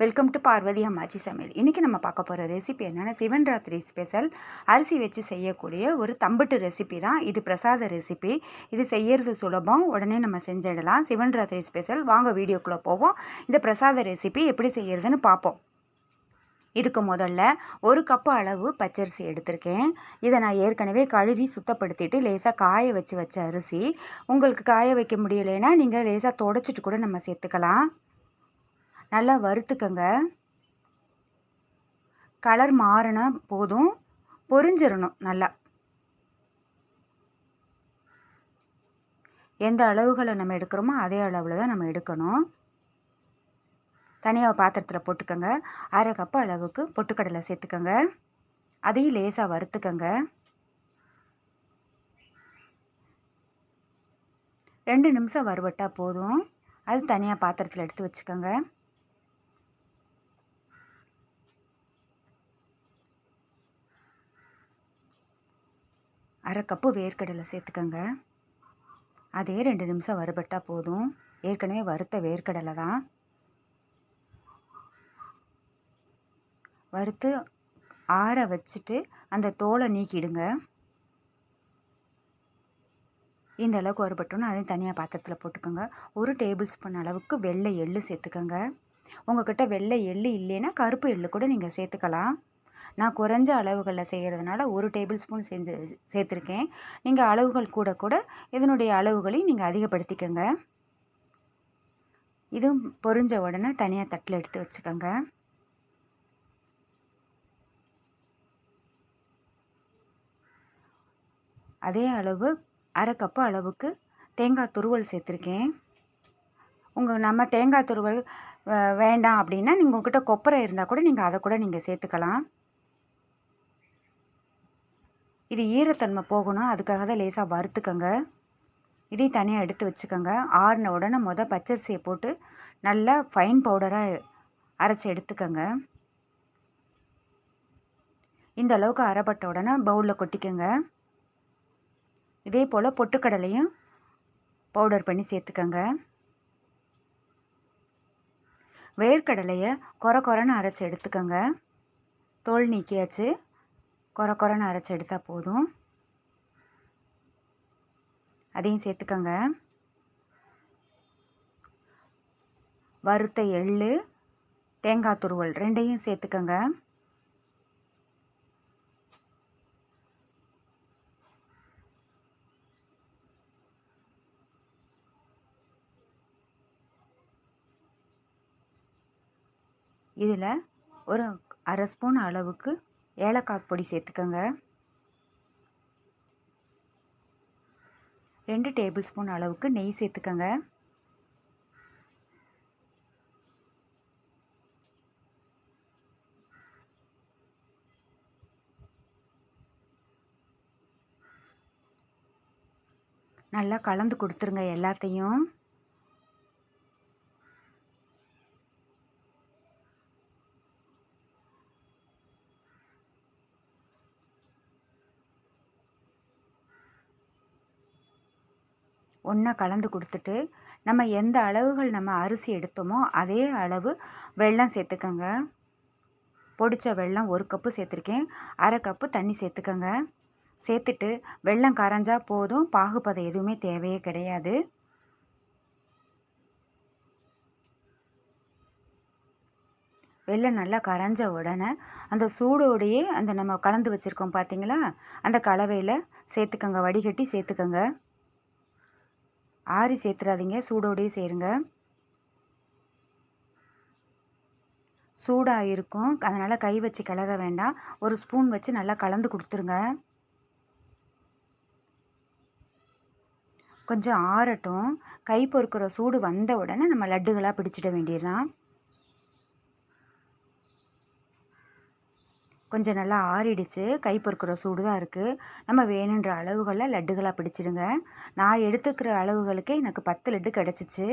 Welcome to Parvati அம்மாச்சி சமையல் இன்றைக்கி நம்ம பார்க்க போகிற ரெசிபி என்னென்னா சிவன் ராத்திரி ஸ்பெஷல் அரிசி வச்சு செய்யக்கூடிய ஒரு தம்பட்டு ரெசிபி தான். இது பிரசாத ரெசிபி இது செய்யறது சுலபம். உடனே நம்ம செஞ்சிடலாம். சிவன் ராத்திரி ஸ்பெஷல் வாங்க வீடியோக்குள்ளே போவோம். இந்த பிரசாத ரெசிபி எப்படி செய்யறதுன்னு பார்ப்போம். இதுக்கு முதல்ல ஒரு கப்பு அளவு பச்சரிசி எடுத்திருக்கேன். இதை நான் ஏற்கனவே கழுவி சுத்தப்படுத்திட்டு லேசாக காய வச்சு வச்ச அரிசி. உங்களுக்கு காய வைக்க முடியலைன்னா நீங்கள் லேசாக தொடச்சிட்டு கூட நம்ம சேர்த்துக்கலாம். நல்லா வறுத்துக்கங்க. கலர் மாறினா போதும். பொரிஞ்சிடணும் நல்லா. எந்த அளவுகளை நம்ம எடுக்கிறோமோ அதே அளவில் தான் நம்ம எடுக்கணும். தனியாக பாத்திரத்தில் போட்டுக்கோங்க. அரை கப்பு அளவுக்கு பொட்டுக்கடலை சேர்த்துக்கோங்க. அதையும் லேசாக வறுத்துக்கோங்க. ரெண்டு நிமிஷம் வறுவட்டால் போதும். அது தனியாக பாத்திரத்தில் எடுத்து வச்சுக்கோங்க. அரை கப்பு வேர்க்கடலை சேர்த்துக்கோங்க. அதே ரெண்டு நிமிஷம் வறுபட்டால் போதும். ஏற்கனவே வறுத்த வேர்க்கடலை தான். வறுத்து ஆற வச்சுட்டு அந்த தோலை நீக்கிடுங்க. இந்த அளவுக்கு வறுபட்டோன்னு அதையும் தனியாக பாத்திரத்தில் போட்டுக்கோங்க. ஒரு டேபிள் ஸ்பூன் அளவுக்கு வெள்ளை எள்ளு சேர்த்துக்கோங்க. உங்கள்கிட்ட வெள்ளை எள்ளு இல்லைன்னா கருப்பு எள்ளு கூட நீங்கள் சேர்த்துக்கலாம். நான் குறைஞ்ச அளவுகளில் செய்கிறதுனால ஒரு டேபிள் ஸ்பூன் செஞ்சு சேர்த்துருக்கேன். நீங்கள் அளவுகள் கூட கூட இதனுடைய அளவுகளையும் நீங்கள் அதிகப்படுத்திக்கோங்க. இதுவும் பொறிஞ்ச உடனே தனியாக தட்டில் எடுத்து வச்சுக்கோங்க. அதே அளவு அரை கப்பு அளவுக்கு தேங்காய் துருவல் சேர்த்துருக்கேன். உங்கள் நம்ம தேங்காய் துருவல் வேண்டாம் அப்படின்னா நீங்கள் உங்கள்கிட்ட கொப்பரை இருந்தால் கூட நீங்கள் அதை கூட நீங்கள் சேர்த்துக்கலாம். இது ஈரத்தன்மை போகணும் அதுக்காக தான் லேசாக வறுத்துக்கோங்க. இதையும் தனியாக எடுத்து வச்சுக்கோங்க. ஆறின உடனே மொதல் பச்சரிசியை போட்டு நல்லா ஃபைன் பவுடராக அரைச்சி எடுத்துக்கோங்க. இந்த அளவுக்கு அரைப்பட்ட உடனே பவுலில் கொட்டிக்கோங்க. இதே போல் பொட்டுக்கடலையும் பவுடர் பண்ணி சேர்த்துக்கோங்க. வேர்க்கடலையை குறை குறைன்னு அரைச்சி எடுத்துக்கோங்க. தோல் நீக்கியாச்சு. குறை குறைன்னு அரைச்சி எடுத்தால் போதும். அதையும் சேர்த்துக்கோங்க. வறுத்த எள் தேங்காய் துருவல் ரெண்டையும் சேர்த்துக்கோங்க. இதில் ஒரு அரை ஸ்பூன் அளவுக்கு ஏலக்காய் பொடி சேர்த்துக்கோங்க. ரெண்டு டேபிள் ஸ்பூன் அளவுக்கு நெய் சேர்த்துக்கோங்க. நல்லா கலந்து கொடுத்துருங்க எல்லாத்தையும். ஒன்றா கலந்து கொடுத்துட்டு நம்ம எந்த அளவுகள் நம்ம அரிசி எடுத்தோமோ அதே அளவு வெல்லம் சேர்த்துக்கோங்க. பொடிச்ச வெல்லம் ஒரு கப்பு சேர்த்துருக்கேன். அரை கப்பு தண்ணி சேர்த்துக்கோங்க. சேர்த்துட்டு வெள்ளம் கரைஞ்சா போதும். பாகுபதம் எதுவுமே தேவையே கிடையாது. வெள்ளம் நல்லா கரைஞ்ச உடனே அந்த சூடோடையே அந்த நம்ம கலந்து வச்சுருக்கோம் பார்த்தீங்களா அந்த கலவையில் சேர்த்துக்கோங்க. வடிகட்டி சேர்த்துக்கோங்க. ஆறி சேர்த்துறாதீங்க சூடோடையே சேருங்க. சூடாக இருக்கும் அதனால் கை வச்சு கிளற வேண்டாம். ஒரு ஸ்பூன் வச்சு நல்லா கலந்து கொடுத்துருங்க. கொஞ்சம் ஆறட்டும். கை பொறுக்கிற சூடு வந்த உடனே நம்ம லட்டுகளாக பிடிச்சிட வேண்டியதுதான். கொஞ்சம் நல்லா ஆறிடுச்சு. கை பொறுக்கிற சூடு தான் இருக்குது நம்ம வேணுன்ற அளவுகளில் லட்டுகளாக பிடிச்சிடுங்க. நான் எடுத்துக்கிற அளவுகளுக்கே எனக்கு பத்து லட்டு கிடச்சிச்சு.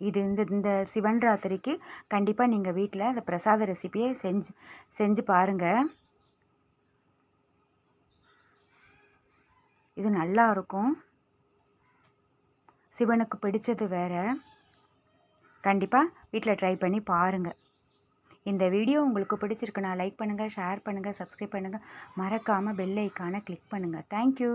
இது இந்த இந்த சிவன் ராத்திரிக்கு கண்டிப்பாக நீங்கள் வீட்டில் அந்த பிரசாத ரெசிபியை செஞ்சு செஞ்சு பாருங்கள் இது நல்லா இருக்கும். சிவனுக்கு பிடிச்சது வேறு. கண்டிப்பாக வீட்டில் ட்ரை பண்ணி பாருங்கள் இந்த வீடியோ உங்களுக்கு பிடிச்சிருக்குன்னா லைக் பண்ணுங்கள் ஷேர் பண்ணுங்கள் சப்ஸ்கிரைப் பண்ணுங்கள் மறக்காமல் பெல் ஐக்கானை கிளிக் பண்ணுங்கள் தேங்க்யூ